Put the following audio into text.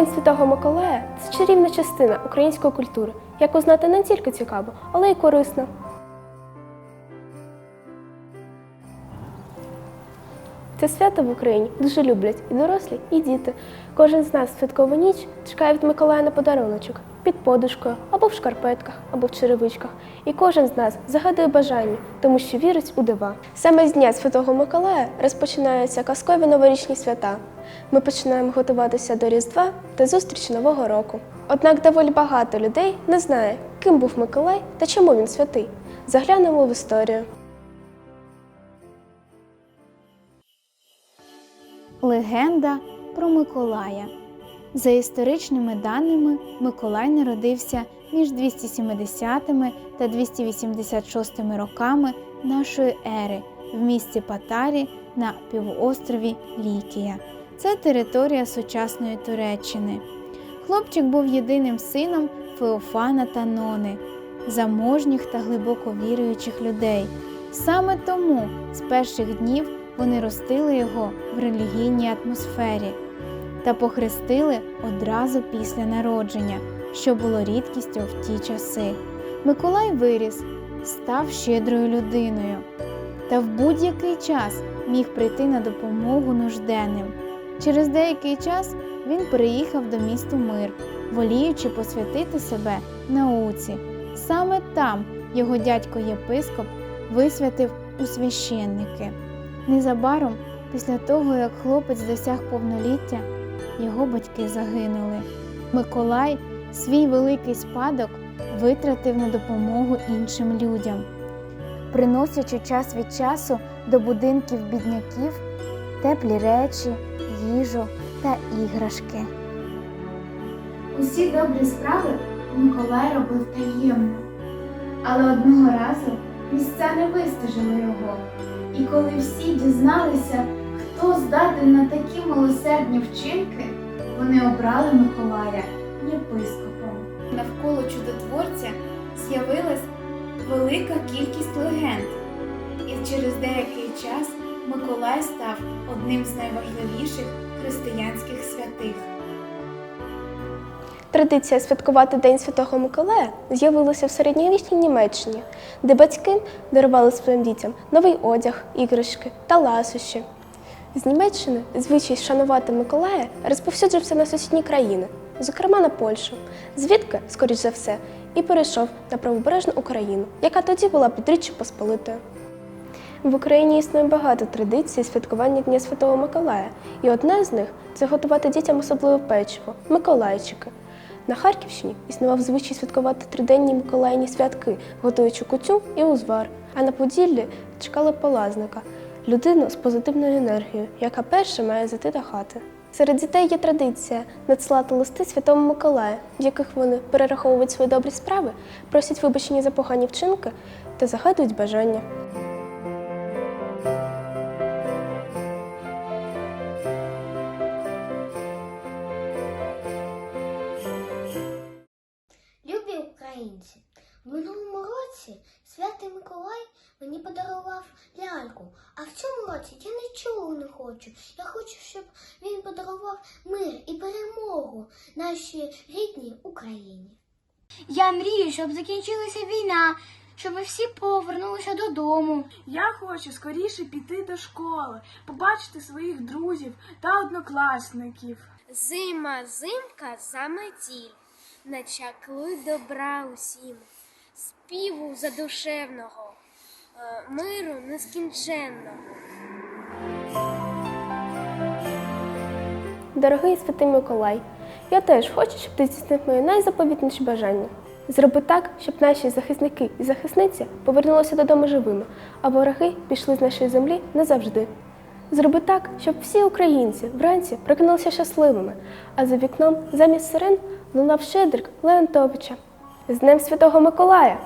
День Святого Миколая це чарівна частина української культури, яку знати не тільки цікаво, але й корисно. Це свято в Україні дуже люблять і дорослі, і діти. Кожен з нас святкову ніч чекає від Миколая на подаруночок під подушкою, або в шкарпетках, або в черевичках. І кожен з нас загадує бажання, тому що вірить у дива. Саме з Дня Святого Миколая розпочинаються казкові новорічні свята. Ми починаємо готуватися до Різдва та зустрічі Нового року. Однак доволі багато людей не знає, ким був Миколай та чому він святий. Заглянемо в історію. Легенда про Миколая. За історичними даними, Миколай народився між 270 та 286 роками нашої ери в місті Патарі на півострові Лікія. Це територія сучасної Туреччини. Хлопчик був єдиним сином Феофана та Нони, заможніх та глибоко віруючих людей. Саме тому з перших днів вони ростили його в релігійній атмосфері та похрестили одразу після народження, що було рідкістю в ті часи. Миколай виріс, став щедрою людиною та в будь-який час міг прийти на допомогу нужденним. Через деякий час він переїхав до місту Мир, воліючи посвятити себе науці. Саме там його дядько єпископ висвятив у священники. Незабаром, після того, як хлопець досяг повноліття, його батьки загинули. Миколай свій великий спадок витратив на допомогу іншим людям, приносячи час від часу до будинків бідняків теплі речі, їжу та іграшки. Усі добрі справи Миколай робив таємно, але одного разу місця не вистежили його. І коли всі дізналися, хто здатен на такі милосердні вчинки, вони обрали Миколая єпископом. Навколо чудотворця з'явилась велика кількість легенд, і через деякий час Миколай став одним з найважливіших християнських святих. Традиція святкувати День Святого Миколая з'явилася в середньовічній Німеччині, де батьки дарували своїм дітям новий одяг, іграшки та ласощі. З Німеччини звичай шанувати Миколая розповсюджився на сусідні країни, зокрема на Польщу, звідки, скоріш за все, і перейшов на правобережну Україну, яка тоді була під Річчю Посполитою. В Україні існує багато традицій святкування Дня Святого Миколая, і одна з них це готувати дітям особливе печиво Миколайчики. На Харківщині існував звичай святкувати триденні Миколаївні святки, готуючи кутю і узвар. А на Поділлі чекали полазника людину з позитивною енергією, яка перша має зайти до хати. Серед дітей є традиція надсилати листи Святому Миколаю, в яких вони перераховують свої добрі справи, просять вибачення за погані вчинки та загадують бажання. Любі українці, в минулому році святий Миколай мені подарував ляльку, а в цьому році я нічого не хочу. Я хочу, щоб він подарував мир і перемогу нашій рідній Україні. Я мрію, щоб закінчилася війна, щоб ми всі повернулися додому. Я хочу скоріше піти до школи, побачити своїх друзів та однокласників. Зима, зимка заметіль, начаклуй добра усім, співу задушевного, е, миру нескінченного. Дорогий святий Миколай, я теж хочу, щоб ти здійснив моє найзаповітніше бажання. Зроби так, щоб наші захисники і захисниці повернулися додому живими, а вороги пішли з нашої землі назавжди. Зроби так, щоб всі українці вранці прокинулися щасливими, а за вікном замість сирен лунав щедрик Леонтовича. З Днем Святого Миколая!